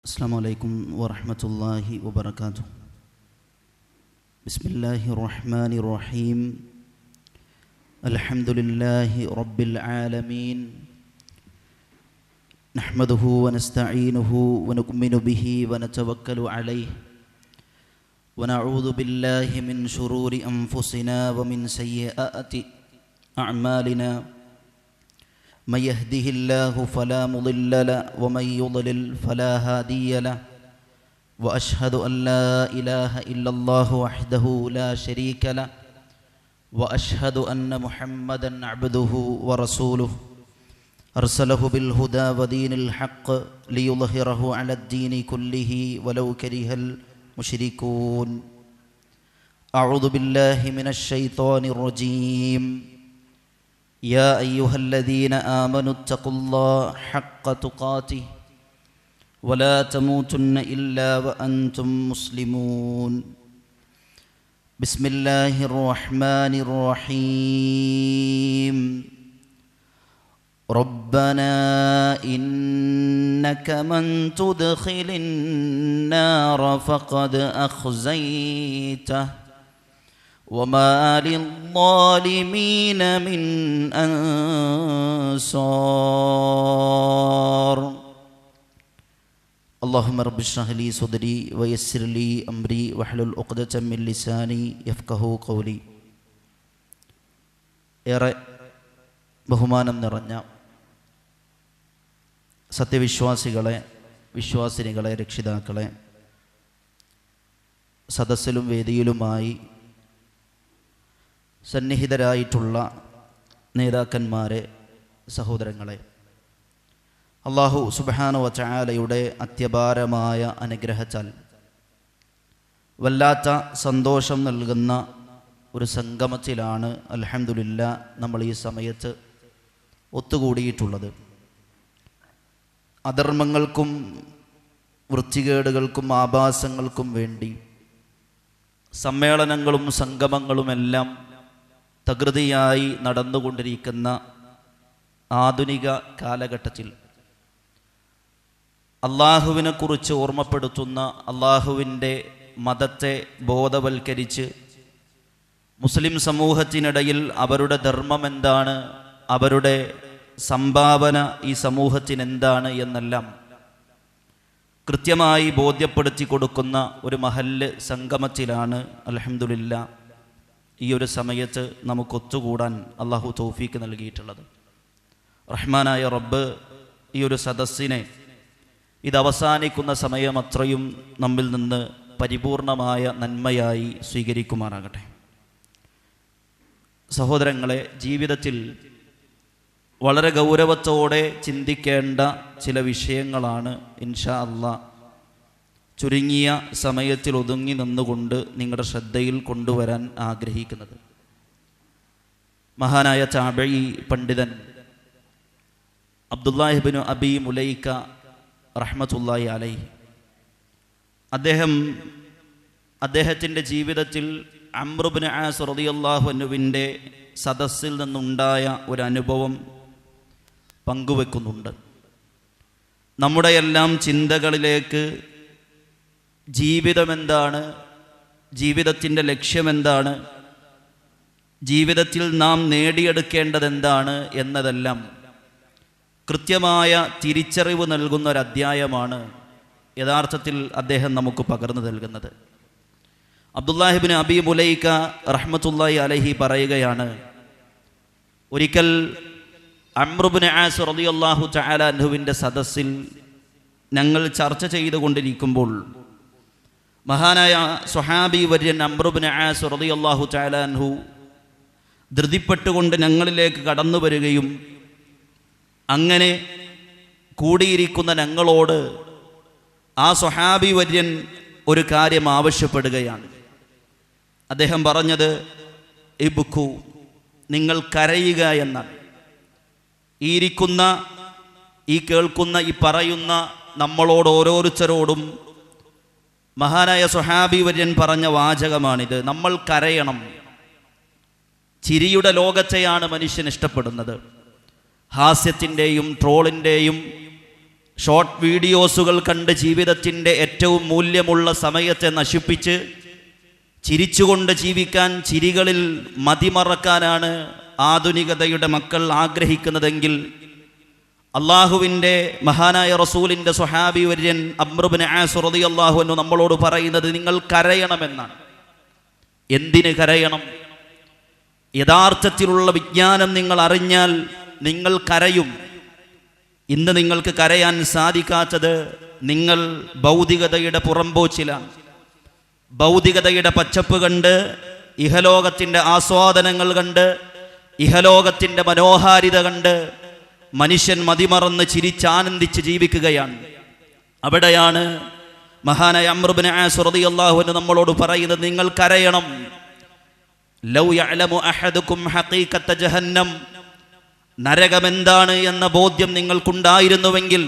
السلام عليكم ورحمة الله وبركاته. بسم الله الرحمن الرحيم. الحمد لله رب العالمين. نحمده ونستعينه ونؤمن به ونتوكل عليه. ونعوذ بالله من شرور أنفسنا ومن سيئات أعمالنا. من يهده الله فلا مضل له ومن يضلل فلا هادي له. وأشهد أن لا إله إلا الله وحده لا شريك له. وأشهد أن محمدا عبده ورسوله. أرسله بالهدى ودين الحق ليظهره على الدين كله ولو كره المشركون. أعوذ بالله من الشيطان الرجيم. يا أيها الذين آمنوا اتقوا الله حق تقاته ولا تموتن إلا وأنتم مسلمون. بسم الله الرحمن الرحيم. ربنا إنك من تدخل النار فقد أخزيته. وما للظالمين من أنصار اللهم رب اشرح لي صدري ويسر لي أمري واحلل عقدة من لساني يفقه قولي ഏറെ ബഹുമാനം നിറഞ്ഞ സത്യവിശ്വാസികളെ വിശ്വാസിനികളെ രക്ഷിതാക്കളെ സദസ്സിലും വേദിയിലുമായി സന്നിഹിതരായിട്ടുള്ള നേതാക്കന്മാരെ സഹോദരങ്ങളെ അള്ളാഹു സുബാന വചാലയുടെ അത്യപാരമായ അനുഗ്രഹച്ചാൽ വല്ലാത്ത സന്തോഷം നൽകുന്ന ഒരു സംഗമത്തിലാണ് അലഹമുല്ല നമ്മൾ ഈ സമയത്ത് ഒത്തുകൂടിയിട്ടുള്ളത്. അധർമ്മങ്ങൾക്കും വൃത്തികേടുകൾക്കും ആഭാസങ്ങൾക്കും വേണ്ടി സമ്മേളനങ്ങളും സംഗമങ്ങളുമെല്ലാം തകൃതിയായി നടന്നുകൊണ്ടിരിക്കുന്ന ആധുനിക കാലഘട്ടത്തിൽ അള്ളാഹുവിനെ കുറിച്ച് ഓർമ്മപ്പെടുത്തുന്ന അള്ളാഹുവിന്റെ മതത്തെ ബോധവൽക്കരിച്ച് മുസ്ലിം സമൂഹത്തിനിടയിൽ അവരുടെ ധർമ്മം എന്താണ് അവരുടെ സംഭാവന ഈ സമൂഹത്തിന് എന്താണ് എന്നെല്ലാം കൃത്യമായി ബോധ്യപ്പെടുത്തി കൊടുക്കുന്ന ഒരു മഹല്ല് സംഗമത്തിലാണ് അലഹമുല്ല ഈ ഒരു സമയത്ത് നമുക്കൊത്തുകൂടാൻ അള്ളാഹു തൗഫീക്ക് നൽകിയിട്ടുള്ളത്. റഹ്മാനായ റബ്ബ് ഈ ഒരു സദസ്സിനെ ഇതവസാനിക്കുന്ന സമയം അത്രയും നമ്മിൽ നിന്ന് പരിപൂർണമായ നന്മയായി സ്വീകരിക്കുമാറാകട്ടെ. സഹോദരങ്ങളെ ജീവിതത്തിൽ വളരെ ഗൗരവത്തോടെ ചിന്തിക്കേണ്ട ചില വിഷയങ്ങളാണ് ഇൻഷാ അള്ളാ ചുരുങ്ങിയ സമയത്തിൽ ഒതുങ്ങി നിന്നുകൊണ്ട് നിങ്ങളുടെ ശ്രദ്ധയിൽ കൊണ്ടുവരാൻ ആഗ്രഹിക്കുന്നത്. മഹാനായ ചാബഴി പണ്ഡിതൻ അബ്ദുല്ലാഹിബിനു അബി മുലൈക്ക റഹ്മത്തുല്ലായി അലൈ അദ്ദേഹം അദ്ദേഹത്തിന്റെ ജീവിതത്തിൽ അമ്രുബിന് ആസ് റതിയല്ലാഹു അനുവിന്റെ സദസ്സിൽ നിന്നുണ്ടായ ഒരു അനുഭവം പങ്കുവെക്കുന്നുണ്ട്. നമ്മുടെയെല്ലാം ചിന്തകളിലേക്ക് ജീവിതം എന്താണ് ജീവിതത്തിന്റെ ലക്ഷ്യമെന്താണ്? ജീവിതത്തിൽ നാം നേടിയെടുക്കേണ്ടത് എന്താണ് എന്നതെല്ലാം കൃത്യമായ തിരിച്ചറിവ് നൽകുന്ന ഒരു അധ്യായമാണ് യഥാർത്ഥത്തിൽ അദ്ദേഹം നമുക്ക് പകർന്നു നൽകുന്നത്. അബ്ദുല്ലാഹിബിൻ അബി മുലൈക്ക റഹ്മത്തുല്ലായി അലഹി പറയുകയാണ് ഒരിക്കൽ അമ്രുബിൻ ആസ് റളിയല്ലാഹു തആല അൻഹുവിന്റെ സദസ്സിൽ ഞങ്ങൾ ചർച്ച ചെയ്തുകൊണ്ടിരിക്കുമ്പോൾ മഹാനായ സുഹാബി വര്യൻ അമ്രുബിൻ ആസ് അൻഹു ധൃതിപ്പെട്ടുകൊണ്ട് ഞങ്ങളിലേക്ക് കടന്നു വരികയും അങ്ങനെ കൂടിയിരിക്കുന്ന ഞങ്ങളോട് ആ സുഹാബി വര്യൻ ഒരു കാര്യം ആവശ്യപ്പെടുകയാണ്. അദ്ദേഹം പറഞ്ഞത് ഇബുക്കു നിങ്ങൾ കരയുക എന്നാണ്. ഈ ഇരിക്കുന്ന ഈ കേൾക്കുന്ന ഈ പറയുന്ന നമ്മളോട് ഓരോരുത്തരോടും മഹാനായ സുഹാബി വര്യൻ പറഞ്ഞ വാചകമാണിത്. നമ്മൾ കരയണം. ചിരിയുടെ ലോകത്തെയാണ് മനുഷ്യൻ ഇഷ്ടപ്പെടുന്നത്. ഹാസ്യത്തിന്റെയും ട്രോളിന്റെയും ഷോർട്ട് വീഡിയോസുകൾ കണ്ട് ജീവിതത്തിന്റെ ഏറ്റവും മൂല്യമുള്ള സമയത്തെ നശിപ്പിച്ച് ചിരിച്ചുകൊണ്ട് ജീവിക്കാൻ ചിരികളിൽ മതിമറക്കാനാണ് ആധുനികതയുടെ മക്കൾ ആഗ്രഹിക്കുന്നതെങ്കിൽ അള്ളാഹുവിന്റെ മഹാനായ റസൂലിന്റെ സുഹാബി വര്യൻ അമ്രുബിൻ ആസുറതി അള്ളാഹു എന്ന് നമ്മളോട് പറയുന്നത് നിങ്ങൾ കരയണമെന്നാണ്. എന്തിന് കരയണം? യഥാർത്ഥത്തിലുള്ള വിജ്ഞാനം നിങ്ങൾ അറിഞ്ഞാൽ നിങ്ങൾ കരയും. ഇന്ന് നിങ്ങൾക്ക് കരയാൻ സാധിക്കാത്തത് നിങ്ങൾ ഭൗതികതയുടെ പുറമ്പോച്ചിലാണ് ഭൗതികതയുടെ പച്ചപ്പ് കണ്ട് ഇഹലോകത്തിന്റെ ആസ്വാദനങ്ങൾ കണ്ട് ഇഹലോകത്തിന്റെ മനോഹാരിത കണ്ട് മനുഷ്യൻ മതിമറന്ന് ചിരിച്ചാനന്ദിച്ച് ജീവിക്കുകയാണ് അവിടെയാണ് മഹാനായ അമ്രുബിന് ആസുറതി അള്ളാഹുവിന് നമ്മളോട് പറയുന്നത് നിങ്ങൾ കരയണം ലൗ യഅലമു ജഹന്നം നരകമെന്താണ് എന്ന ബോധ്യം നിങ്ങൾക്കുണ്ടായിരുന്നുവെങ്കിൽ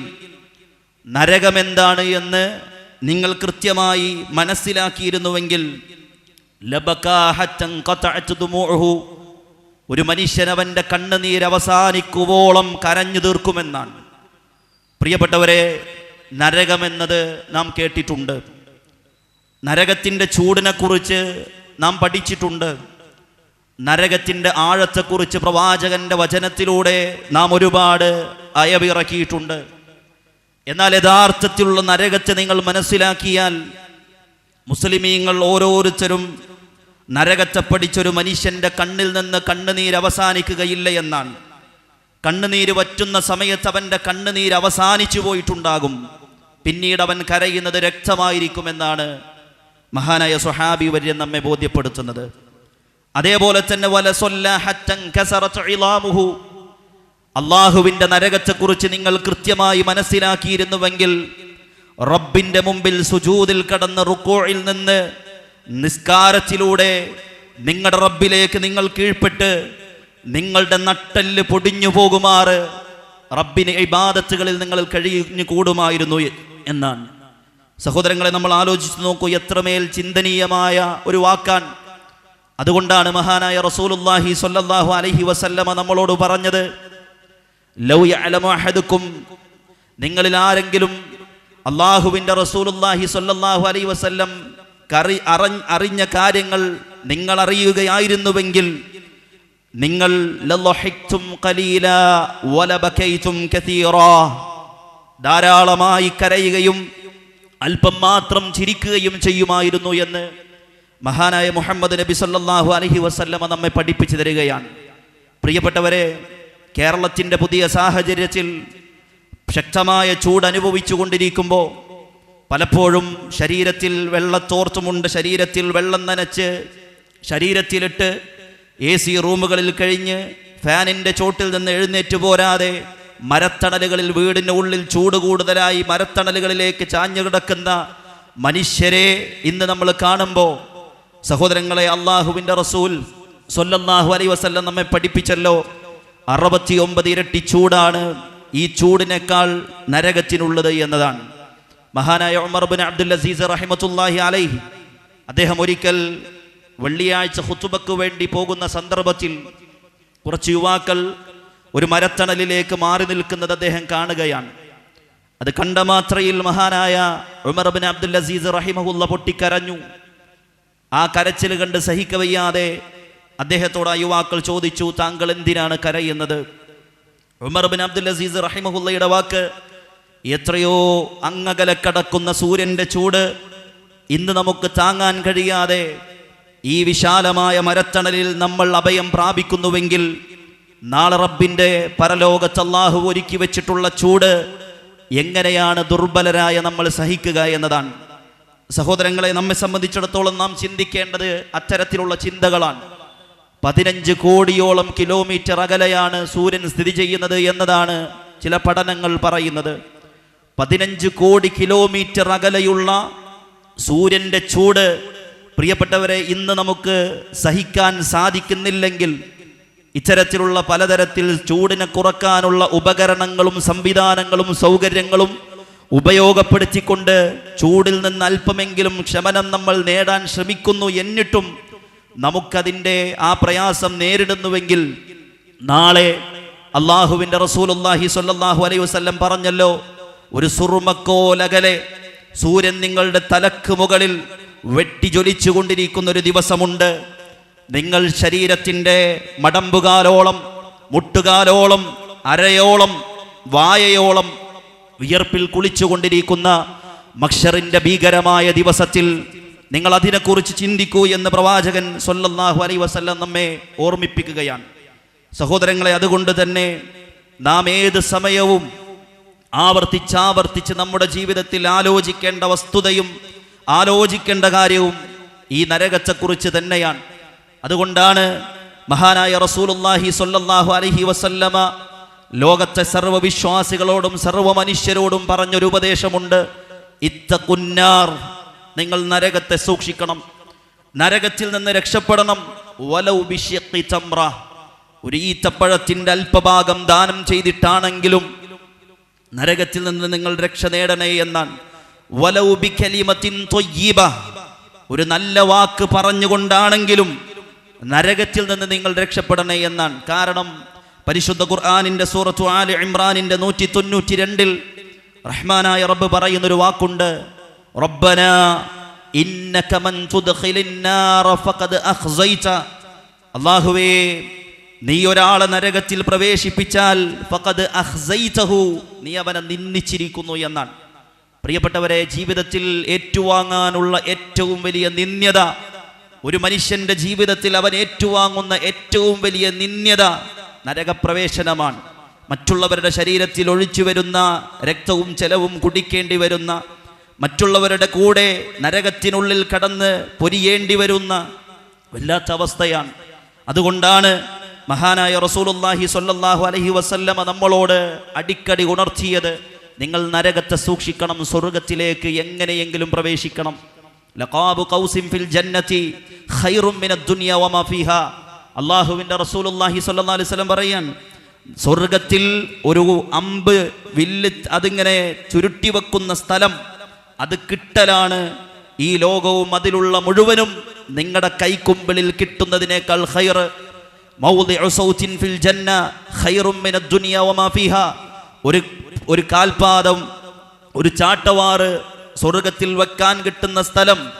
നരകമെന്താണ് എന്ന് നിങ്ങൾ കൃത്യമായി മനസ്സിലാക്കിയിരുന്നുവെങ്കിൽ ലബകാ ഹത്തൻ ഖതഅത് ദുമൂഉഹു. ഒരു മനുഷ്യൻ അവന്റെ കണ്ണുനീര് അവസാനിക്കുവോളം കരഞ്ഞു തീർക്കുമെന്നാണ്. പ്രിയപ്പെട്ടവരെ നരകമെന്നത് നാം കേട്ടിട്ടുണ്ട്. നരകത്തിന്റെ ചൂടിനെക്കുറിച്ച് നാം പഠിച്ചിട്ടുണ്ട്. നരകത്തിന്റെ ആഴത്തെക്കുറിച്ച് പ്രവാചകന്റെ വചനത്തിലൂടെ നാം ഒരുപാട് അയവിറക്കിയിട്ടുണ്ട്. എന്നാൽ യഥാർത്ഥത്തിലുള്ള നരകത്തെ നിങ്ങൾ മനസ്സിലാക്കിയാൽ മുസ്ലിമീങ്ങൾ ഓരോരുത്തരും നരകത്തെ പഠിച്ചൊരു മനുഷ്യന്റെ കണ്ണിൽ നിന്ന് കണ്ണുനീർ അവസാനിക്കുകയില്ല എന്നാണ്. കണ്ണുനീര് വറ്റുന്ന സമയത്ത് അവന്റെ കണ്ണുനീര് അവസാനിച്ചു പോയിട്ടുണ്ടാകും. പിന്നീട് അവൻ കരയുന്നത് രക്തമായിരിക്കുമെന്നാണ് മഹാനായ സുഹാബി വര്യൻ നമ്മെ ബോധ്യപ്പെടുത്തുന്നത്. അതേപോലെ തന്നെ. അള്ളാഹുവിന്റെ നരകത്തെക്കുറിച്ച് നിങ്ങൾ കൃത്യമായി മനസ്സിലാക്കിയിരുന്നുവെങ്കിൽ റബ്ബിന്റെ മുമ്പിൽ സുജൂതിൽ കടന്ന് റുക്കോയിൽ നിന്ന് നിസ്കാരത്തിലൂടെ നിങ്ങളുടെ റബ്ബിലേക്ക് നിങ്ങൾ കീഴ്പ്പെട്ട് നിങ്ങളുടെ നട്ടൽ പൊടിഞ്ഞു പോകുമാറ്. റബ്ബിന് ഇബാദത്തുകളിൽ നിങ്ങൾ കഴിഞ്ഞു കൂടുമായിരുന്നു എന്നാണ്. സഹോദരങ്ങളെ നമ്മൾ ആലോചിച്ച് നോക്കൂ എത്രമേൽ ചിന്തനീയമായ ഒരു വാക്കാൻ. അതുകൊണ്ടാണ് മഹാനായ റസൂലുല്ലാഹി സ്വല്ലല്ലാഹു അലഹി വസല്ലമ നമ്മളോട് പറഞ്ഞത് ലൗ യഅലമു അഹദുക്കും നിങ്ങളിൽ ആരെങ്കിലും അള്ളാഹുവിന്റെ റസൂലുല്ലാഹി സ്വല്ലല്ലാഹു അലൈഹി വസല്ലം കറി അറിഞ്ഞ കാര്യങ്ങൾ നിങ്ങൾ അറിയുകയായിരുന്നുവെങ്കിൽ നിങ്ങൾ ധാരാളമായി കരയുകയും അല്പം മാത്രം ചിരിക്കുകയും ചെയ്യുമായിരുന്നു എന്ന് മഹാനായ മുഹമ്മദ് നബി സല്ലാഹു അലഹി വസ്ല്ലമ നമ്മെ പഠിപ്പിച്ചു തരികയാണ്. പ്രിയപ്പെട്ടവരെ കേരളത്തിന്റെ പുതിയ സാഹചര്യത്തിൽ ശക്തമായ ചൂട് അനുഭവിച്ചു കൊണ്ടിരിക്കുമ്പോൾ പലപ്പോഴും ശരീരത്തിൽ വെള്ളത്തോർത്തുമുണ്ട് ശരീരത്തിൽ വെള്ളം നനച്ച് ശരീരത്തിലിട്ട് എ സി റൂമുകളിൽ കഴിഞ്ഞ് ഫാനിന്റെ ചോട്ടിൽ നിന്ന് എഴുന്നേറ്റ് പോരാതെ മരത്തണലുകളിൽ വീടിന്റെ ഉള്ളിൽ ചൂട് കൂടുതലായി മരത്തണലുകളിലേക്ക് ചാഞ്ഞു കിടക്കുന്ന മനുഷ്യരെ ഇന്ന് നമ്മൾ കാണുമ്പോൾ സഹോദരങ്ങളെ അള്ളാഹുവിന്റെ റസൂൽ സൊല്ലാഹു അലൈ വസല്ലം നമ്മെ പഠിപ്പിച്ചല്ലോ അറുപത്തി ഒമ്പത് ഇരട്ടി ചൂടാണ് ഈ ചൂടിനേക്കാൾ നരകത്തിനുള്ളത് എന്നതാണ്. മഹാനായ ഉമർ ബിൻ അബ്ദുൽ അസീസ് റഹിമത്തുല്ലാഹി അലൈഹി. അദ്ദേഹം ഒരിക്കൽ വെള്ളിയാഴ്ച ഹുത്തുബക്ക് വേണ്ടി പോകുന്ന സന്ദർഭത്തിൽ കുറച്ച് യുവാക്കൾ ഒരു മരത്തണലിലേക്ക് മാറി നിൽക്കുന്നത് അദ്ദേഹം കാണുകയാണ്. അത് കണ്ട മാത്രയിൽ മഹാനായ ഉമർ ബിൻ അബ്ദുൽ അസീസ് റഹിമഹുല്ല പൊട്ടിക്കരഞ്ഞു. ആ കരച്ചിൽ കണ്ട് സഹിക്കവയ്യാതെ അദ്ദേഹത്തോട് ആ യുവാക്കൾ ചോദിച്ചു താങ്കൾ എന്തിനാണ് കരയുന്നത്? ഉമർ ബിൻ അബ്ദുൽ അസീസ് റഹിമഹുല്ലയുടെ വാക്ക് എത്രയോ അങ്ങകല കടക്കുന്ന സൂര്യന്റെ ചൂട് ഇന്ന് നമുക്ക് താങ്ങാൻ കഴിയാതെ ഈ വിശാലമായ മരത്തണലിൽ നമ്മൾ അഭയം പ്രാപിക്കുന്നുവെങ്കിൽ നാളെ റബ്ബിന്റെ പരലോക ചല്ലാഹു ഒരുക്കി വെച്ചിട്ടുള്ള ചൂട് എങ്ങനെയാണ് ദുർബലരായ നമ്മൾ സഹിക്കുക എന്നതാണ്. സഹോദരങ്ങളെ നമ്മെ സംബന്ധിച്ചിടത്തോളം നാം ചിന്തിക്കേണ്ടത് അത്തരത്തിലുള്ള ചിന്തകളാണ്. പതിനഞ്ച് കോടിയോളം കിലോമീറ്റർ അകലെയാണ് സൂര്യൻ സ്ഥിതി ചെയ്യുന്നത് എന്നതാണ് ചില പഠനങ്ങൾ പറയുന്നത്. പതിനഞ്ച് കോടി കിലോമീറ്റർ അകലെയുള്ള സൂര്യന്റെ ചൂട്. പ്രിയപ്പെട്ടവരെ ഇന്ന് നമുക്ക് സഹിക്കാൻ സാധിക്കുന്നില്ലെങ്കിൽ ഇത്തരത്തിലുള്ള പലതരത്തിൽ ചൂടിനെ കുറക്കാനുള്ള ഉപകരണങ്ങളും സംവിധാനങ്ങളും സൗകര്യങ്ങളും ഉപയോഗപ്പെടുത്തിക്കൊണ്ട് ചൂടിൽ നിന്ന് അല്പമെങ്കിലും ക്ഷമനം നമ്മൾ നേടാൻ ശ്രമിക്കുന്നു എന്നിട്ടും നമുക്കതിന്റെ ആ പ്രയാസം നേരിടുന്നുവെങ്കിൽ നാളെ അള്ളാഹുവിന്റെ റസൂൽ അള്ളാഹി സ്വല്ലല്ലാഹു അലൈഹി വസ്ല്ലം പറഞ്ഞല്ലോ ഒരു സുറുമക്കോലകലെ സൂര്യൻ നിങ്ങളുടെ തലക്ക് മുകളിൽ വെട്ടിജ്വലിച്ചുകൊണ്ടിരിക്കുന്ന ഒരു ദിവസമുണ്ട്. നിങ്ങൾ ശരീരത്തിന്റെ മടമ്പുകാലോളം മുട്ടുകാലോളം അരയോളം വായയോളം വിയർപ്പിൽ കുളിച്ചുകൊണ്ടിരിക്കുന്ന മക്ഷറിന്റെ ഭീകരമായ ദിവസത്തിൽ നിങ്ങൾ അതിനെക്കുറിച്ച് ചിന്തിക്കൂ എന്ന് പ്രവാചകൻ സൊല്ലാഹു അലൈ വസല്ലം നമ്മെ ഓർമ്മിപ്പിക്കുകയാണ്. സഹോദരങ്ങളെ അതുകൊണ്ട് തന്നെ നാം ഏത് സമയവും ആവർത്തിച്ചാവർത്തിച്ച് നമ്മുടെ ജീവിതത്തിൽ ആലോചിക്കേണ്ട വസ്തുതയും ആലോചിക്കേണ്ട കാര്യവും ഈ നരകത്തെക്കുറിച്ച് തന്നെയാണ്. അതുകൊണ്ടാണ് മഹാനായ റസൂലുള്ളാഹി സൊല്ലാഹു അലഹി വസല്ലമ ലോകത്തെ സർവവിശ്വാസികളോടും സർവ മനുഷ്യരോടും പറഞ്ഞൊരു ഉപദേശമുണ്ട്. ഇത്തക്കുന്നാർ നിങ്ങൾ നരകത്തെ സൂക്ഷിക്കണം. നരകത്തിൽ നിന്ന് രക്ഷപ്പെടണം. വലൗ ബിശ്യഖി തംറ ഒരു ഈത്തപ്പഴത്തിന്റെ അല്പഭാഗം ദാനം ചെയ്തിട്ടാണെങ്കിലും നരകത്തിൽ നിന്ന് നിങ്ങൾ രക്ഷ നേടണേ എന്നാണ്. ഒരു നല്ല വാക്ക് പറഞ്ഞുകൊണ്ടാണെങ്കിലും നരകത്തിൽ നിന്ന് നിങ്ങൾ രക്ഷപ്പെടണേ എന്നാണ്. കാരണം പരിശുദ്ധ ഖുർആാനിന്റെ സൂറത്തു ആൽ ഇമ്രാനിന്റെ നൂറ്റി തൊണ്ണൂറ്റി രണ്ടിൽ റഹ്മാനായ റബ്ബ് പറയുന്നൊരു വാക്കുണ്ട്. റബ്ബന ഇന്നക മൻ ഫഖദ് അല്ലാഹുവേ നീ ഒരാളെ നരകത്തിൽ പ്രവേശിപ്പിച്ചാൽ ഫഖദ് അഖ്സൈതഹു നീ അവനെ നിന്ദിച്ചിരിക്കുന്നു എന്നാണ്. പ്രിയപ്പെട്ടവരെ ജീവിതത്തിൽ ഏറ്റുവാങ്ങാനുള്ള ഏറ്റവും വലിയ നിന്ദ്യത ഒരു മനുഷ്യന്റെ ജീവിതത്തിൽ അവൻ ഏറ്റുവാങ്ങുന്ന ഏറ്റവും വലിയ നിന്ദ്യത നരകപ്രവേശനമാണ്. മറ്റുള്ളവരുടെ ശരീരത്തിൽ ഒഴിച്ചു വരുന്ന രക്തവും ചെലവും കുടിക്കേണ്ടി വരുന്ന മറ്റുള്ളവരുടെ കൂടെ നരകത്തിനുള്ളിൽ കടന്ന് പൊരിയേണ്ടി വരുന്ന വല്ലാത്ത അവസ്ഥയാണ്. അതുകൊണ്ടാണ് മഹാനായ റസൂലുള്ളാഹി സ്വല്ലല്ലാഹു അലഹി വസല്ലമ നമ്മളോട് അടിക്കടി ഉണർത്തിയത് നിങ്ങൾ നരകത്തെ സൂക്ഷിക്കണം സ്വർഗത്തിലേക്ക് എങ്ങനെയെങ്കിലും പ്രവേശിക്കണം. ലഖാബു ഖൗസിൻ ഫിൽ ജന്നതി ഖൈറും മിന ദുനിയ വമ ഫീഹ. അല്ലാഹുവിന്റെ റസൂലുള്ളാഹി സ്വല്ലല്ലാഹു അലൈഹി വസല്ലം പറയാൻ സ്വർഗത്തിൽ ഒരു അമ്പ് വില്ല് അതിങ്ങനെ ചുരുട്ടി വെക്കുന്ന സ്ഥലം അത് കിട്ടലാണ്. ഈ ലോകവും അതിലുള്ള മുഴുവനും നിങ്ങളുടെ കൈക്കുമ്പിളിൽ കിട്ടുന്നതിനേക്കാൾ ഖൈർ ഒരു ഒരു കാൽപാദം ഒരു ചാട്ടവാറ് സ്വർഗത്തിൽ വെക്കാൻ കിട്ടുന്ന സ്ഥലം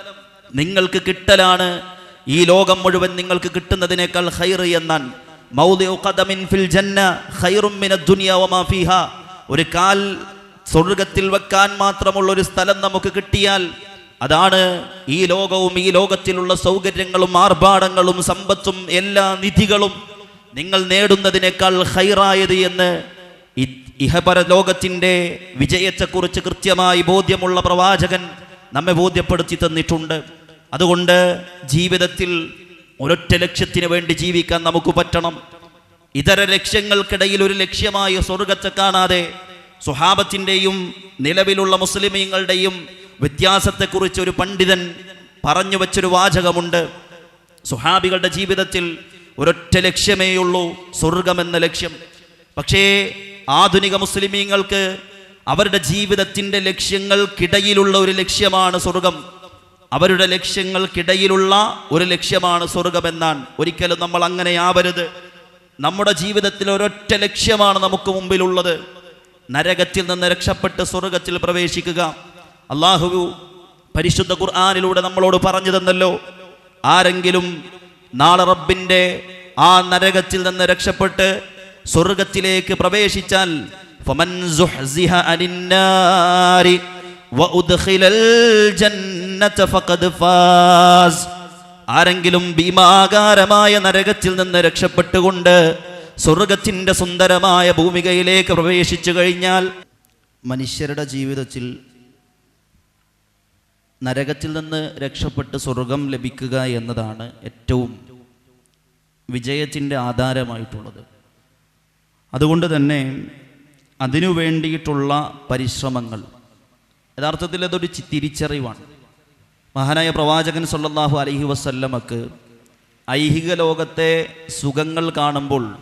നിങ്ങൾക്ക് കിട്ടലാണ്. ഈ ലോകം മുഴുവൻ നിങ്ങൾക്ക് കിട്ടുന്നതിനേക്കാൾ ഖൈർ എന്നാൻ ഒരു കാൽ സ്വർഗത്തിൽ വെക്കാൻ മാത്രമുള്ള ഒരു സ്ഥലം നമുക്ക് കിട്ടിയാൽ അതാണ് ഈ ലോകവും ഈ ലോകത്തിലുള്ള സൗകര്യങ്ങളും ആർഭാടങ്ങളും സമ്പത്തും എല്ലാ നിധികളും നിങ്ങൾ നേടുന്നതിനേക്കാൾ ഹൈറായത് എന്ന് ഇഹപര ലോകത്തിന്റെ വിജയത്തെക്കുറിച്ച് കൃത്യമായി ബോധ്യമുള്ള പ്രവാചകൻ നമ്മെ ബോധ്യപ്പെടുത്തി തന്നിട്ടുണ്ട്. അതുകൊണ്ട് ജീവിതത്തിൽ ഒരൊറ്റ ലക്ഷ്യത്തിന് വേണ്ടി ജീവിക്കാൻ നമുക്ക് പറ്റണം. ഇതര ലക്ഷ്യങ്ങൾക്കിടയിൽ ഒരു ലക്ഷ്യമായ സ്വർഗത്തെ കാണാതെ സുഹാബത്തിന്റെയും നിലവിലുള്ള മുസ്ലിമീങ്ങളുടെയും വ്യത്യാസത്തെക്കുറിച്ച് ഒരു പണ്ഡിതൻ പറഞ്ഞു വെച്ചൊരു വാചകമുണ്ട്. സുഹാബികളുടെ ജീവിതത്തിൽ ഒരൊറ്റ ലക്ഷ്യമേയുള്ളൂ സ്വർഗമെന്ന ലക്ഷ്യം. പക്ഷേ ആധുനിക മുസ്ലിമീങ്ങൾക്ക് അവരുടെ ജീവിതത്തിന്റെ ലക്ഷ്യങ്ങൾക്കിടയിലുള്ള ഒരു ലക്ഷ്യമാണ് സ്വർഗം അവരുടെ ലക്ഷ്യങ്ങൾക്കിടയിലുള്ള ഒരു ലക്ഷ്യമാണ് സ്വർഗമെന്നാണ് ഒരിക്കലും നമ്മൾ അങ്ങനെ ആവരുത്. നമ്മുടെ ജീവിതത്തിൽ ഒരൊറ്റ ലക്ഷ്യമാണ് നമുക്ക് മുമ്പിലുള്ളത്. നരകത്തിൽ നിന്ന് രക്ഷപ്പെട്ട് സ്വർഗത്തിൽ പ്രവേശിക്കുക. അള്ളാഹു പരിശുദ്ധ ഖുർആാനിലൂടെ നമ്മളോട് പറഞ്ഞു തന്നല്ലോ ആരെങ്കിലും നാളെ റബ്ബിന്റെ ആ നരകത്തിൽ നിന്ന് രക്ഷപ്പെട്ട് സ്വർഗത്തിലേക്ക് പ്രവേശിച്ചാൽ ആരെങ്കിലും ഭീമാകാരമായ നരകത്തിൽ നിന്ന് രക്ഷപ്പെട്ടുകൊണ്ട് സ്വർഗത്തിന്റെ സുന്ദരമായ ഭൂമികയിലേക്ക് പ്രവേശിച്ചു കഴിഞ്ഞാൽ മനുഷ്യരുടെ ജീവിതത്തിൽ നരകത്തിൽ നിന്ന് രക്ഷപ്പെട്ട് സ്വർഗം ലഭിക്കുക എന്നതാണ് ഏറ്റവും വിജയത്തിന്റെ ആധാരമായിട്ടുള്ളത്. അതുകൊണ്ട് തന്നെ അതിനു വേണ്ടിയിട്ടുള്ള പരിശ്രമങ്ങൾ യഥാർത്ഥത്തിൽ അതൊരു തിരിച്ചറിവാണ്. മഹാനായ പ്രവാചകൻ സല്ലാഹു അലഹി വസല്ലമക്ക് ഐഹിക ലോകത്തെ സുഖങ്ങൾ കാണുമ്പോൾ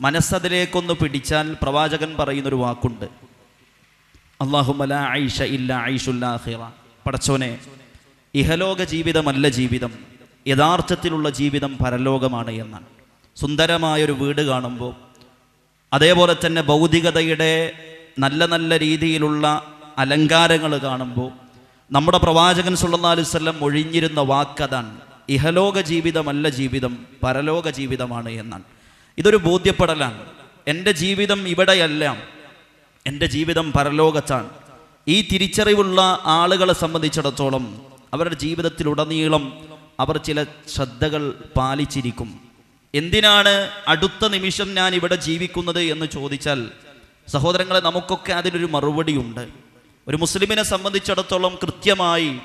മനസ്സതിലേക്കൊന്ന് പിടിച്ചാൽ പ്രവാചകൻ പറയുന്നൊരു വാക്കുണ്ട്. അള്ളാഹുമല ഐഷ ഇല്ല ഐഷുല്ലാഹിറ പടച്ചോനെ ഇഹലോക ജീവിതമല്ല ജീവിതം. യഥാർത്ഥത്തിലുള്ള ജീവിതം പരലോകമാണ് എന്നാണ്. സുന്ദരമായൊരു വീട് കാണുമ്പോൾ അതേപോലെ തന്നെ ഭൗതികതയുടെ നല്ല നല്ല രീതിയിലുള്ള അലങ്കാരങ്ങൾ കാണുമ്പോൾ നമ്മുടെ പ്രവാചകൻ സല്ലല്ലാഹു അലൈഹി വസല്ലം ഒഴിഞ്ഞിരുന്ന വാക്കതാണ് ഇഹലോക ജീവിതമല്ല ജീവിതം പരലോക ജീവിതമാണ് എന്നാണ്. ഇതൊരു ബോധ്യപ്പെടലാണ്. എന്റെ ജീവിതം ഇവിടെയല്ല. എന്റെ ജീവിതം പരലോകത്താണ്. ഈ തിരിച്ചറിവുള്ള ആളുകളെ സംബന്ധിച്ചിടത്തോളം അവരുടെ ജീവിതത്തിലുടനീളം അവർ ചില ശ്രദ്ധകൾ പാലിച്ചിരിക്കും. എന്തിനാണ് അടുത്ത നിമിഷം ഞാൻ ഇവിടെ ജീവിക്കുന്നത് എന്ന് ചോദിച്ചാൽ സഹോദരങ്ങളെ നമുക്കൊക്കെ അതിനൊരു മറുപടിയുണ്ട്. ഒരു മുസ്ലിമിനെ സംബന്ധിച്ചിടത്തോളം കൃത്യമായി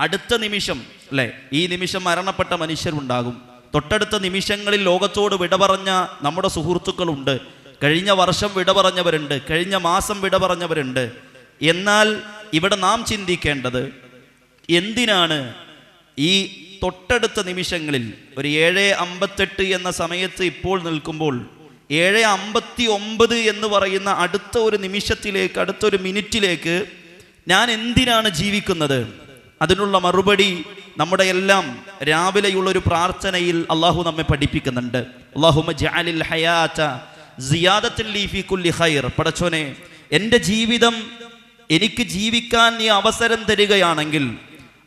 അടുത്ത നിമിഷം അല്ലേ ഈ നിമിഷം മരണപ്പെട്ട മനുഷ്യരുണ്ടാകും. തൊട്ടടുത്ത നിമിഷങ്ങളിൽ ലോകത്തോട് വിട പറഞ്ഞ നമ്മുടെ സുഹൃത്തുക്കളുണ്ട്. കഴിഞ്ഞ വർഷം വിട പറഞ്ഞവരുണ്ട്. കഴിഞ്ഞ മാസം വിട പറഞ്ഞവരുണ്ട്. എന്നാൽ ഇവിടെ നാം ചിന്തിക്കേണ്ടത് എന്തിനാണ് ഈ തൊട്ടടുത്ത നിമിഷങ്ങളിൽ ഒരു ഏഴ് അമ്പത്തെട്ട് എന്ന സമയത്ത് ഇപ്പോൾ നിൽക്കുമ്പോൾ ഏഴ് അമ്പത്തി ഒമ്പത് എന്ന് പറയുന്ന അടുത്ത ഒരു നിമിഷത്തിലേക്ക് അടുത്ത ഒരു മിനിറ്റിലേക്ക് ഞാൻ എന്തിനാണ് ജീവിക്കുന്നത്? അതിനുള്ള മറുപടി നമ്മുടെ എല്ലാം രാവിലെയുള്ള ഒരു പ്രാർത്ഥനയിൽ അള്ളാഹു നമ്മെ പഠിപ്പിക്കുന്നുണ്ട്. അള്ളാഹുമ പടച്ചോനെ എന്റെ ജീവിതം എനിക്ക് ജീവിക്കാൻ നീ അവസരം തരികയാണെങ്കിൽ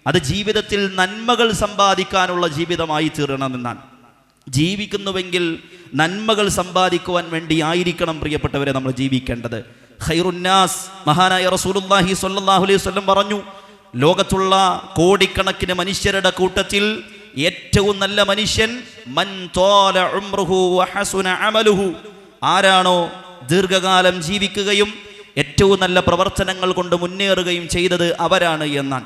അത് ജീവിതത്തിൽ നന്മകൾ സമ്പാദിക്കാനുള്ള ജീവിതമായി തീരണമെന്നാണ്. ജീവിക്കുന്നുവെങ്കിൽ നന്മകൾ സമ്പാദിക്കുവാൻ വേണ്ടി ആയിരിക്കണം പ്രിയപ്പെട്ടവരെ നമ്മൾ ജീവിക്കേണ്ടത്. ഖൈറുന്നാസ് മഹാനായ റസൂലുല്ലാഹി സ്വല്ലല്ലാഹു അലൈഹി വസല്ലം പറഞ്ഞു ലോകത്തുള്ള കോടിക്കണക്കിന് മനുഷ്യരുടെ കൂട്ടത്തിൽ ഏറ്റവും നല്ല മനുഷ്യൻ മൻ തോല ഉംറുഹു വഹസുന അമലുഹു. ആരാണോ ദീർഘകാലം ജീവിക്കുകയും ഏറ്റവും നല്ല പ്രവർത്തനങ്ങൾ കൊണ്ട് മുന്നേറുകയും ചെയ്തത് അവരാണ് എന്നാണ്.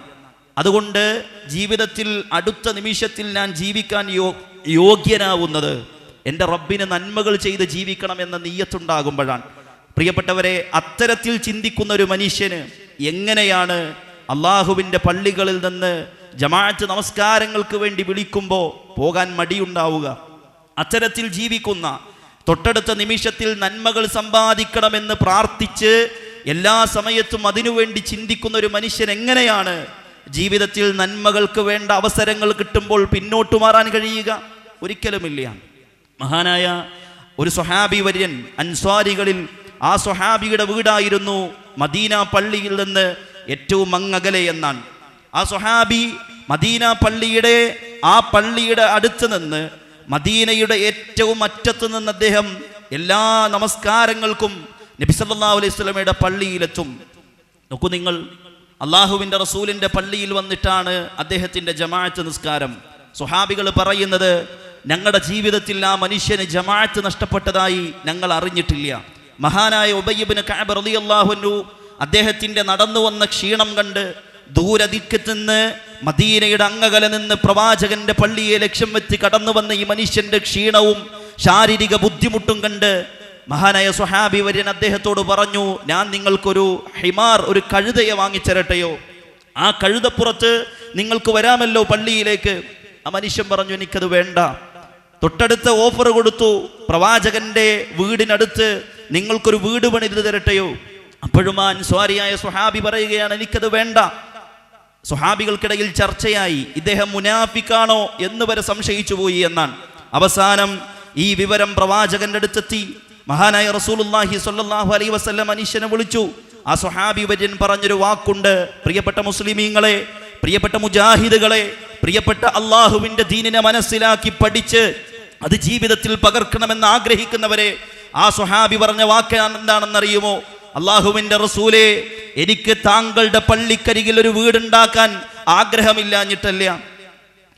അതുകൊണ്ട് ജീവിതത്തിൽ അടുത്ത നിമിഷത്തിൽ ഞാൻ ജീവിക്കാൻ യോ യോഗ്യനാവുന്നത് എന്റെ റബ്ബിന് നന്മകൾ ചെയ്ത് ജീവിക്കണം എന്ന നീയത്തുണ്ടാകുമ്പോഴാണ്. പ്രിയപ്പെട്ടവരെ അത്തരത്തിൽ ചിന്തിക്കുന്ന ഒരു മനുഷ്യന് എങ്ങനെയാണ് അള്ളാഹുവിന്റെ പള്ളികളിൽ നിന്ന് ജമാഅത്ത് നമസ്കാരങ്ങൾക്ക് വേണ്ടി വിളിക്കുമ്പോൾ പോകാൻ മടിയുണ്ടാവുക? അത്തരത്തിൽ ജീവിക്കുന്ന തൊട്ടടുത്ത നിമിഷത്തിൽ നന്മകൾ സമ്പാദിക്കണമെന്ന് പ്രാർത്ഥിച്ച് എല്ലാ സമയത്തും അതിനുവേണ്ടി ചിന്തിക്കുന്ന ഒരു മനുഷ്യൻ എങ്ങനെയാണ് ജീവിതത്തിൽ നന്മകൾക്ക് വേണ്ട അവസരങ്ങൾ കിട്ടുമ്പോൾ പിന്നോട്ട് മാറാൻ കഴിയുക? ഒരിക്കലുമില്ല. മഹാനായ ഒരു സ്വഹാബി വര്യൻ അൻസ്വാരികളിൽ ആ സ്വഹാബിയുടെ വീടായിരുന്നു മദീന പള്ളിയിൽ നിന്ന് ഏറ്റവും അങ്ങകലെ എന്നാണ്. ആ സ്വഹാബി മദീന പള്ളിയുടെ ആ പള്ളിയുടെ അടുത്ത് നിന്ന് മദീനയുടെ ഏറ്റവും അറ്റത്ത് നിന്ന് അദ്ദേഹം എല്ലാ നമസ്കാരങ്ങൾക്കും നബി സല്ലല്ലാഹു അലൈഹി സ്വലമയുടെ പള്ളിയിലെത്തും. നോക്കൂ നിങ്ങൾ അള്ളാഹുവിന്റെ റസൂലിന്റെ പള്ളിയിൽ വന്നിട്ടാണ് അദ്ദേഹത്തിന്റെ ജമാഅത്ത് നിസ്കാരം. സുഹാബികൾ പറയുന്നത് ഞങ്ങളുടെ ജീവിതത്തിൽ ആ മനുഷ്യന് ജമാഅത്ത് നഷ്ടപ്പെട്ടതായി ഞങ്ങൾ അറിഞ്ഞിട്ടില്ല. മഹാനായ ഉബയ്യബിന് കഅബ് അള്ളാഹുനു അദ്ദേഹത്തിന്റെ നടന്നു വന്ന ക്ഷീണം കണ്ട് ദൂരദിക്കത്ത് നിന്ന് മദീനയുടെ അങ്ങകല നിന്ന് പ്രവാചകന്റെ പള്ളിയെ ലക്ഷ്യം വെച്ച് കടന്നു വന്ന ഈ മനുഷ്യന്റെ ക്ഷീണവും ശാരീരിക ബുദ്ധിമുട്ടും കണ്ട് മഹാനായ സുഹാബി വര്യൻ അദ്ദേഹത്തോട് പറഞ്ഞു ഞാൻ നിങ്ങൾക്കൊരു ഹിമാർ ഒരു കഴുതയെ വാങ്ങിച്ചരട്ടെയോ? ആ കഴുതപ്പുറത്ത് നിങ്ങൾക്ക് വരാമല്ലോ പള്ളിയിലേക്ക്. ആ മനുഷ്യൻ പറഞ്ഞു എനിക്കത് വേണ്ട. തൊട്ടടുത്ത ഓഫർ കൊടുത്തു. പ്രവാചകന്റെ വീടിനടുത്ത് നിങ്ങൾക്കൊരു വീട് പണിത് തരട്ടെയോ? അപ്പോഴും ആ അൻസ്വാരിയായ സുഹാബി പറയുകയാണ് എനിക്കത് വേണ്ട. സുഹാബികൾക്കിടയിൽ ചർച്ചയായി ഇദ്ദേഹം മുനാഫിക്കാണോ എന്ന് വരെ സംശയിച്ചു പോയി എന്നാണ്. അവസാനം ഈ വിവരം പ്രവാചകന്റെ അടുത്തെത്തി. മഹാനായ റസൂലുള്ളാഹി സ്വല്ലല്ലാഹു അലൈഹി വസല്ലം മനുഷ്യനെ വിളിച്ചു. ആ സുഹാബി വര്യൻ പറഞ്ഞൊരു വാക്കുണ്ട്. പ്രിയപ്പെട്ട മുസ്ലിമീങ്ങളെ പ്രിയപ്പെട്ട മുജാഹിദുകളെ പ്രിയപ്പെട്ട അള്ളാഹുവിന്റെ ദീനിനെ മനസ്സിലാക്കി പഠിച്ച് അത് ജീവിതത്തിൽ പകർക്കണമെന്ന് ആഗ്രഹിക്കുന്നവരെ ആ സുഹാബി പറഞ്ഞ വാക്ക് എന്താണെന്നറിയുമോ അള്ളാഹുവിന്റെ റസൂലെ എനിക്ക് താങ്കളുടെ പള്ളിക്കരികിൽ ഒരു വീടുണ്ടാക്കാൻ ആഗ്രഹമില്ലാഞ്ഞിട്ടല്ല.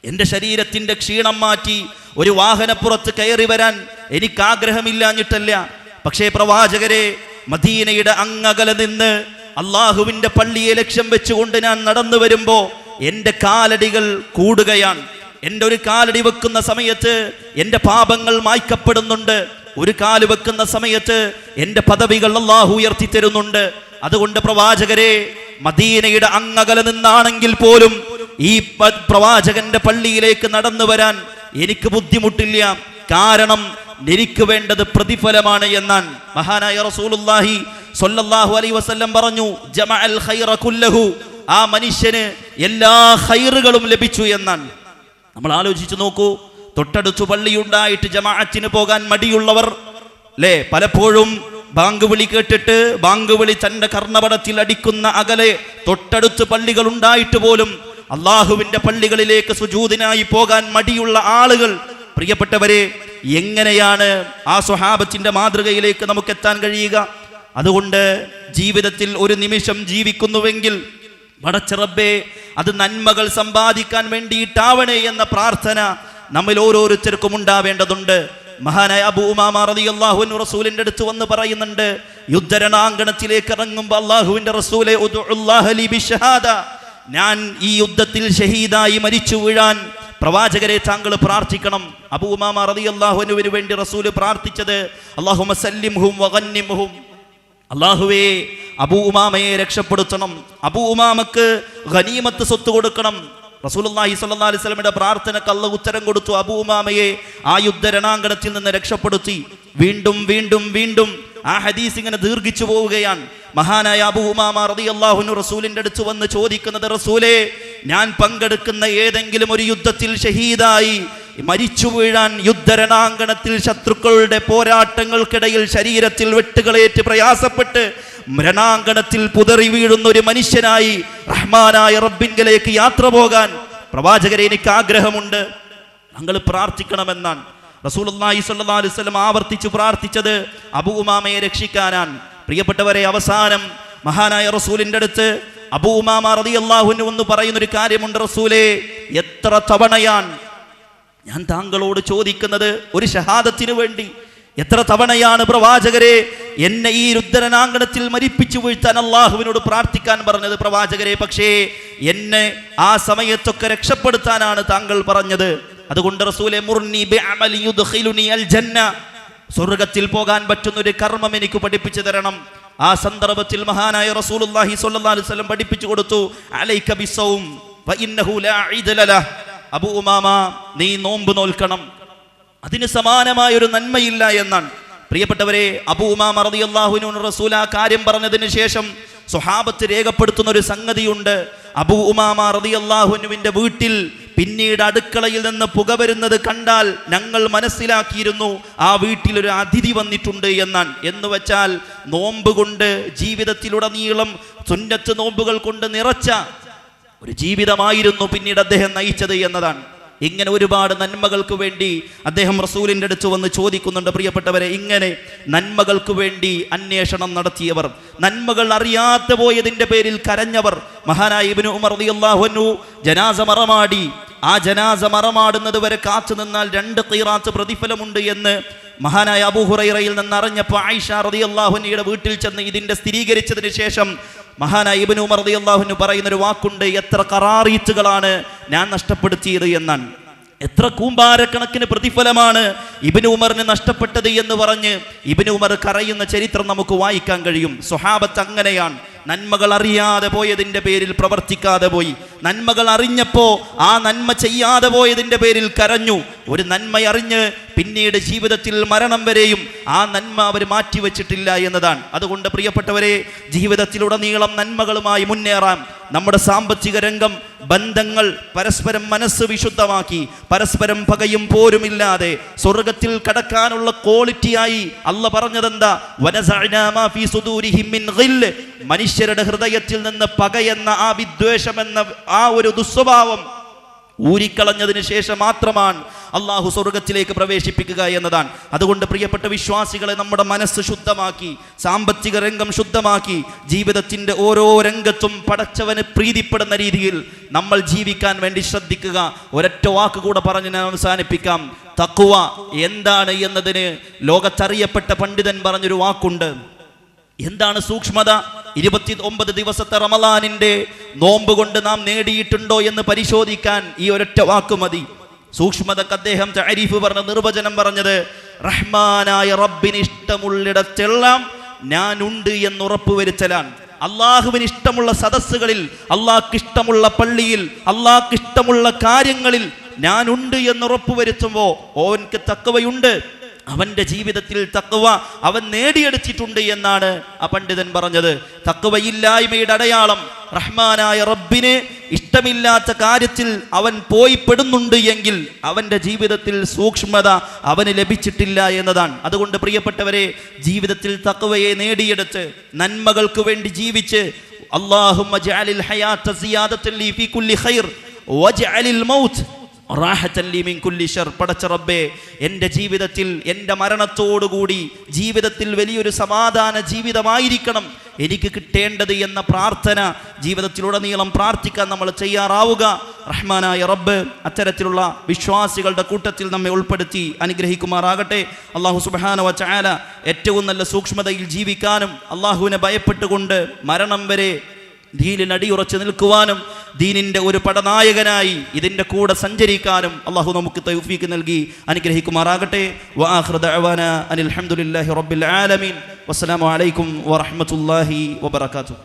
എന്റെ ശരീരത്തിന്റെ ക്ഷീണം മാറ്റി ഒരു വാഹനപ്പുറത്ത് കയറി വരാൻ എനിക്ക് ആഗ്രഹമില്ലാഞ്ഞിട്ടല്ല. പക്ഷേ പ്രവാചകരെ മദീനയുടെ അങ്ങകല നിന്ന് അള്ളാഹുവിന്റെ പള്ളിയെ ലക്ഷ്യം വെച്ചുകൊണ്ട് ഞാൻ നടന്നു വരുമ്പോൾ എന്റെ കാലടികൾ കൂടുകയാണ്. എന്റെ ഒരു കാലടി വെക്കുന്ന സമയത്ത് എന്റെ പാപങ്ങൾ മായ്ക്കപ്പെടുന്നുണ്ട്. ഒരു കാൽ വെക്കുന്ന സമയത്ത് എന്റെ പദവികൾ അള്ളാഹു ഉയർത്തി തരുന്നുണ്ട്. അതുകൊണ്ട് പ്രവാചകരെ മദീനയുടെ അങ്ങകല നിന്നാണെങ്കിൽ പോലും ഈ പ്രവാചകന്റെ പള്ളിയിലേക്ക് നടന്നു വരാൻ എനിക്ക് ബുദ്ധിമുട്ടില്ല. കാരണം എനിക്ക് വേണ്ടത് പ്രതിഫലമാണ് എന്നാണ്. മഹാനായ റസൂലുള്ളാഹി സൊല്ലാഹു അലൈ വസല്ലം പറഞ്ഞു ജമഅൽ ഖൈറ കുല്ലഹു. ആ മനുഷ്യന് എല്ലാ ഹൈറുകളും ലഭിച്ചു എന്നാണ്. നമ്മൾ ആലോചിച്ചു നോക്കൂ തൊട്ടടുത്ത് പള്ളിയുണ്ടായിട്ട് ജമാഅത്തിന് പോകാൻ മടിയുള്ളവർ അല്ലേ പലപ്പോഴും ബാങ്ക് വിളി കേട്ടിട്ട് ബാങ്ക് വിളി തന്റെ കർണപടത്തിൽ അടിക്കുന്ന അകലെ തൊട്ടടുത്ത് പള്ളികൾ ഉണ്ടായിട്ട് പോലും അള്ളാഹുവിന്റെ പള്ളികളിലേക്ക് സുജൂതിനായി പോകാൻ മടിയുള്ള ആളുകൾ പ്രിയപ്പെട്ടവരെ എങ്ങനെയാണ് ആ സ്വഹാബത്തിന്റെ മാതൃകയിലേക്ക് നമുക്ക് എത്താൻ കഴിയുക? അതുകൊണ്ട് ജീവിതത്തിൽ ഒരു നിമിഷം ജീവിക്കുന്നുവെങ്കിൽ വടച്ചിറബേ അത് നന്മകൾ സമ്പാദിക്കാൻ വേണ്ടിയിട്ടാവണേ എന്ന പ്രാർത്ഥന നമ്മിൽ ഓരോരുത്തർക്കും ഉണ്ടാവേണ്ടതുണ്ട്. മഹാനായ അബൂ ഉമാമ റളിയല്ലാഹു അൻഹു റസൂലിന്റെ അടുത്ത് വന്ന് പറയുന്നുണ്ട് യുദ്ധരണാങ്കണത്തിലേക്ക് ഇറങ്ങുമ്പോൾ അള്ളാഹുവിന്റെ റസൂലെ ഞാൻ ഈ യുദ്ധത്തിൽ ഷഹീദായി മരിച്ചു വീഴാൻ പ്രവാചകരെ താങ്കൾ പ്രാർത്ഥിക്കണം. അബൂ ഉമാമ റളിയല്ലാഹു അൻഹുവിന് വേണ്ടി റസൂൽ പ്രാർത്ഥിച്ചത് വഗന്നിംഹും. അള്ളാഹുവേ അബൂ ഉമാമയെ രക്ഷപ്പെടുത്തണം. അബൂ ഉമാമക്ക് ഖനീമത്ത് സ്വത്ത് കൊടുക്കണം. റസൂലുള്ളാഹി സ്വല്ലല്ലാഹി അലൈഹി വസല്ലമയുടെ പ്രാർത്ഥനക്ക് അള്ളാഹ് ഉത്തരം കൊടുത്തു. അബൂമാമയെ ആ യുദ്ധ രണാങ്കണത്തിൽ നിന്ന് രക്ഷപ്പെടുത്തി. വീണ്ടും വീണ്ടും വീണ്ടും ആ ഹദീസ് ഇങ്ങനെ ദീർഘിച്ചു പോവുകയാണ്. മഹാനായ അബൂമാമ റതി അള്ളാഹുനു റസൂലിന്റെ അടുത്ത് വന്ന് ചോദിക്കുന്നത് റസൂലേ ഞാൻ പങ്കെടുക്കുന്ന ഏതെങ്കിലും ഒരു യുദ്ധത്തിൽ ഷഹീദായി മരിച്ചു വീഴാൻ യുദ്ധരണാങ്കണത്തിൽ ശത്രുക്കളുടെ പോരാട്ടങ്ങൾക്കിടയിൽ ശരീരത്തിൽ വെട്ടുകളേറ്റ് പ്രയാസപ്പെട്ട് മരണാങ്കണത്തിൽ പുതറി വീഴുന്ന ഒരു മനുഷ്യനായി റഹ്മാനായ റബ്ബിങ്കലേക്ക് യാത്ര പോകാൻ പ്രവാചകരെ എനിക്ക് ആഗ്രഹമുണ്ട്. ഞങ്ങൾ പ്രാർത്ഥിക്കണമെന്നാണ്. റസൂലുള്ളാഹി സ്വല്ലല്ലാഹു അലൈഹി വസല്ലം ആവർത്തിച്ചു പ്രാർത്ഥിച്ചത് അബൂമാമയെ രക്ഷിക്കാനാണ്. പ്രിയപ്പെട്ടവരെ അവസാനം മഹാനായ റസൂലിന്റെ അടുത്ത് അബൂ ഉമാമ റളിയല്ലാഹു അൻഹു എന്ന് പറയുന്ന ഒരു കാര്യമുണ്ട് റസൂലേ എത്ര തവണയാണ് ഞാൻ താങ്കളോട് ചോദിക്കുന്നത് ഒരു ഷഹാദത്തിനു വേണ്ടി എത്ര തവണയാണ് പ്രവാചകരെ എന്നെ ഈ രുദ്രനാങ്കണത്തിൽ മരിപ്പിച്ചു വീഴ്ത്താൻ അള്ളാഹുവിനോട് പ്രാർത്ഥിക്കാൻ പറഞ്ഞത് പ്രവാചകരെ? പക്ഷേ എന്നെ ആ സമയത്തൊക്കെ രക്ഷപ്പെടുത്താനാണ് താങ്കൾ പറഞ്ഞത്. അതുകൊണ്ട് റസൂലെ സ്വർഗത്തിൽ പോകാൻ പറ്റുന്ന ഒരു കർമ്മം എനിക്ക് പഠിപ്പിച്ചു തരണം. ആ സന്ദർഭത്തിൽ മഹാനായ സ്വല്ലല്ലാഹു അലൈഹി വസല്ലം പഠിപ്പിച്ചു കൊടുത്തു. അലൈക ബിസൗം ഫഇന്നഹു അബൂ ഉമാമ നീ നോമ്പ് നോൽക്കണം. അതിന് സമാനമായ ഒരു നന്മയില്ല എന്നാണ്. പ്രിയപ്പെട്ടവരെ അബു ഉമാമ റളിയല്ലാഹുവിനു റസൂൽ ആ കാര്യം പറഞ്ഞതിന് ശേഷം സ്വഹാബത്ത് രേഖപ്പെടുത്തുന്ന ഒരു സംഗതിയുണ്ട്. അബു ഉമാമ റളിയല്ലാഹുവിന്റെ വീട്ടിൽ പിന്നീട് അടുക്കളയിൽ നിന്ന് പുക വരുന്നത് കണ്ടാൽ ഞങ്ങൾ മനസ്സിലാക്കിയിരുന്നു ആ വീട്ടിൽ ഒരു അതിഥി വന്നിട്ടുണ്ട് എന്നാണ്. എന്ന് വെച്ചാൽ നോമ്പ് കൊണ്ട് ജീവിതത്തിലുടനീളം സുന്നത്ത് നോമ്പുകൾ കൊണ്ട് നിറച്ച ഒരു ജീവിതമായിരുന്നു പിന്നീട് അദ്ദേഹം നയിച്ചത് എന്നതാണ്. ഇങ്ങനെ ഒരുപാട് നന്മകൾക്ക് വേണ്ടി അദ്ദേഹം റസൂലിന്റെ അടുത്ത് വന്ന് ചോദിക്കുന്നുണ്ട്. പ്രിയപ്പെട്ടവരെ ഇങ്ങനെ നന്മകൾക്ക് വേണ്ടി അന്വേഷണം നടത്തിയവർ നന്മകൾ അറിയാതെ പോയതിന്റെ പേരിൽ കരഞ്ഞവർ മഹാനായ ഇബ്നു ഉമർ അള്ളാഹുനു ജനാസ മറമാടി. ആ ജനാസ മറമാടുന്നത് വരെ കാത്തു നിന്നാൽ രണ്ട് തീറാത്ത് പ്രതിഫലമുണ്ട് എന്ന് മഹാനായ അബൂഹുറൈറയിൽ നിന്ന് അറിഞ്ഞപ്പോൾ ആയിഷ റളിയല്ലാഹുവിന്റെ വീട്ടിൽ ചെന്ന് ഇതിന്റെ സ്ഥിരീകരിച്ചതിന് ശേഷം മഹാനായ ഇബ്നു ഉമർ റളിയല്ലാഹുവിന് പറയുന്ന ഒരു വാക്കുണ്ട് എത്ര കറാറീറ്റുകളാണ് ഞാൻ നഷ്ടപ്പെടുത്തിയത് എന്നാണ്. എത്ര കൂമ്പാരക്കണക്കിന് പ്രതിഫലമാണ് ഇബിന് ഉമറിന് നഷ്ടപ്പെട്ടത് എന്ന് പറഞ്ഞ് ഇബിന് ഉമർ കരയുന്ന ചരിത്രം നമുക്ക് വായിക്കാൻ കഴിയും. സ്വഹാബത്ത് അങ്ങനെയാണ്. നന്മകൾ അറിയാതെ പോയതിന്റെ പേരിൽ പ്രവർത്തിക്കാതെ പോയി. നന്മകൾ അറിഞ്ഞപ്പോൾ ആ നന്മ ചെയ്യാതെ പോയതിന്റെ പേരിൽ കരഞ്ഞു. ഒരു നന്മ അറിഞ്ഞ് പിന്നീട് ജീവിതത്തിൽ മരണം വരെയും ആ നന്മ അവർ മാറ്റിവെച്ചിട്ടില്ല എന്നതാണ്. അതുകൊണ്ട് പ്രിയപ്പെട്ടവരെ ജീവിതത്തിലുടനീളം നന്മകളുമായി മുന്നേറാം. നമ്മുടെ സാമ്പത്തിക രംഗം ബന്ധങ്ങൾ പരസ്പരം മനസ്സ് വിശുദ്ധമാക്കി പരസ്പരം പകയും പോരുമില്ലാതെ സ്വർഗത്തിൽ കടക്കാനുള്ള ക്വാളിറ്റിയായി അല്ല പറഞ്ഞതെന്താ. മനുഷ്യരുടെ ഹൃദയത്തിൽ നിന്ന് പകയെന്ന ആ വിദ്വേഷമെന്ന ആ ഒരു ദുസ്വഭാവം ഊരിക്കളഞ്ഞതിന് ശേഷം മാത്രമാണ് അള്ളാഹു സ്വർഗത്തിലേക്ക് പ്രവേശിപ്പിക്കുക എന്നതാണ്. അതുകൊണ്ട് പ്രിയപ്പെട്ട വിശ്വാസികളെ നമ്മുടെ മനസ്സ് ശുദ്ധമാക്കി സാമ്പത്തിക രംഗം ശുദ്ധമാക്കി ജീവിതത്തിന്റെ ഓരോ രംഗത്തും പടച്ചവന് പ്രീതിപ്പെടുന്ന രീതിയിൽ നമ്മൾ ജീവിക്കാൻ വേണ്ടി ശ്രദ്ധിക്കുക. ഒരൊറ്റ വാക്ക് കൂടെ പറഞ്ഞ് ഞാൻ അവസാനിപ്പിക്കാം. തക്കുവ എന്താണ് എന്നതിന് ലോകത്തറിയപ്പെട്ട പണ്ഡിതൻ പറഞ്ഞൊരു വാക്കുണ്ട്. എന്താണ് സൂക്ഷ്മത? ഇരുപത്തി ഒമ്പത് ദിവസത്തെ റമലാനിന്റെ നോമ്പ് കൊണ്ട് നാം നേടിയിട്ടുണ്ടോ എന്ന് പരിശോധിക്കാൻ ഈ ഒരൊറ്റ വാക്ക് മതി. സൂക്ഷ്മതക്ക് അദ്ദേഹം താരീഫ് പറഞ്ഞ നിർവചനം പറഞ്ഞത് റഹ്മാനായ റബ്ബിന് ഇഷ്ടമുള്ളിടത്തെല്ലാം ഞാനുണ്ട് എന്ന് ഉറപ്പുവരുത്തലാണ്. അള്ളാഹുവിന് ഇഷ്ടമുള്ള സദസ്സുകളിൽ അള്ളാഹ്ക്ക് ഇഷ്ടമുള്ള പള്ളിയിൽ അള്ളാഹ്ക്ക് ഇഷ്ടമുള്ള കാര്യങ്ങളിൽ ഞാനുണ്ട് എന്ന് ഉറപ്പുവരുത്തുമ്പോൾ ഓൻക്ക് തക്കവയുണ്ട്. അവന്റെ ജീവിതത്തിൽ തക്കവ അവൻ നേടിയെടുത്തിട്ടുണ്ട് എന്നാണ് ആ പണ്ഡിതൻ പറഞ്ഞത്. തക്കവയില്ലായ്മയുടെ അടയാളം റഹ്മാനായ റബ്ബിന് ഇഷ്ടമില്ലാത്ത കാര്യത്തിൽ അവൻ പോയി പെടുന്നുണ്ട് എങ്കിൽ അവന്റെ ജീവിതത്തിൽ സൂക്ഷ്മത അവന് ലഭിച്ചിട്ടില്ല എന്നതാണ്. അതുകൊണ്ട് പ്രിയപ്പെട്ടവരെ ജീവിതത്തിൽ തക്കവയെ നേടിയെടുത്ത് നന്മകൾക്ക് വേണ്ടി ജീവിച്ച് അള്ളാഹുമ്മ പടച്ച റബ്ബേ എന്റെ ജീവിതത്തിൽ എന്റെ മരണത്തോടുകൂടി ജീവിതത്തിൽ വലിയൊരു സമാധാന ജീവിതമായിരിക്കണം. എനിക്ക് കിട്ടേണ്ടത് എന്ന പ്രാർത്ഥന ജീവിതത്തിലുടനീളം പ്രാർത്ഥിക്കാൻ നമ്മൾ ചെയ്യാറാവുക റഹ്മാനായ റബ്ബ് അത്തരത്തിലുള്ള വിശ്വാസികളുടെ കൂട്ടത്തിൽ നമ്മെ ഉൾപ്പെടുത്തി അനുഗ്രഹിക്കുമാറാകട്ടെ. അള്ളാഹു സുബാന ഏറ്റവും നല്ല സൂക്ഷ്മതയിൽ ജീവിക്കാനും അള്ളാഹുവിനെ ഭയപ്പെട്ടുകൊണ്ട് മരണം വരെ ദീനിൽ അടിയുറച്ചു നിൽക്കുവാനും ദീനിന്റെ ഒരു പടനായകനായി ഇതിന്റെ കൂടെ സഞ്ചരിക്കാനും അള്ളാഹു നമുക്ക് തൗഫീക്ക് നൽകി അനുഗ്രഹിക്കുമാറാകട്ടെ. ദഅവാന അനിൽ ഹംദുലില്ലാഹി റബ്ബിൽ ആലമീൻ. വസ്സലാമു അലൈക്കും വറഹ്മത്തുള്ളാഹി വബറകാതുഹു.